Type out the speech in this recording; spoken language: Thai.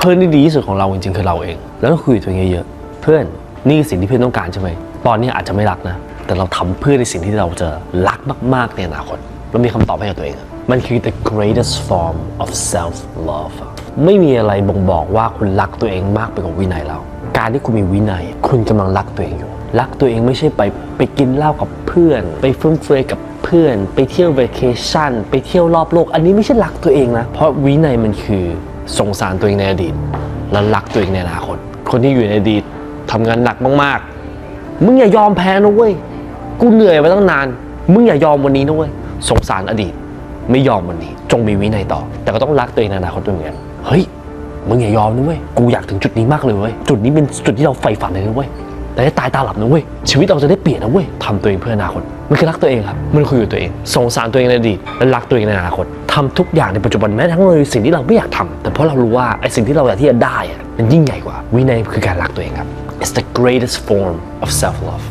เพื่อนที่ดีที่สุดของเราจริงๆคือเราเอง แล้วต้องคุยกับตัวเองเยอะๆเพื่อนนี่คือสิ่งที่เพื่อนต้องการใช่ไหมตอนนี้อาจจะไม่รักนะ แต่เราทำเพื่อในสิ่งที่เราจะรักมากๆในอนาคตเรามีคำตอบให้กับตัวเอง มันคือ the greatest form of self love ไม่มีอะไรบ่งบอกว่าคุณรักตัวเองมากไปกว่าวินัยแล้วการที่คุณมีวินัย คุณกำลังรักตัวเองอยู่ รักตัวเองไม่ใช่ไปไปกินเหล้ากับเพื่อน ไปฟุ่มเฟือยกับเพื่อน ไปเที่ยว vacation ไปเที่ยวรอบโลก อันนี้ไม่ใช่รักตัวเองนะ เพราะวินัยมันคือ สงสารตัวเองในอดีต และรักตัวเองในอนาคต คนที่อยู่ในอดีตทำงานหนักมากๆ มึงอย่ายอมแพ้นะเว้ย กูเหนื่อยมาตั้งนาน มึงอย่ายอมวันนี้นะเว้ย สงสารอดีต ไม่ยอมวันนี้ จงมีวินัยต่อ แต่ก็ต้องรักตัวเองในอนาคตด้วยเหมือนกัน เฮ้ย มึงอย่ายอมนะเว้ย กูอยากถึงจุดนี้มากเลยเว้ย จุดนี้เป็นจุดที่เราใฝ่ฝันเลยนะเว้ย แต่ได้ตายตาหลับนะเว้ย ชีวิตเราจะได้เปลี่ยนนะเว้ยทำตัวเองเพื่ออนาคต มันคือรักตัวเองครับ มันคืออยู่ตัวเอง สงสารตัวเองในอดีตและรักตัวเองในอนาคตทำทุกอย่างในปัจจุบันแม้ทั้งเลยสิ่งที่เราไม่อยากทำแต่เพราะเรารู้ว่าไอ้สิ่งที่เราอยากที่จะได้อะมันยิ่งใหญ่กว่า วินัยคือการรักตัวเองครับ It's the greatest form of self love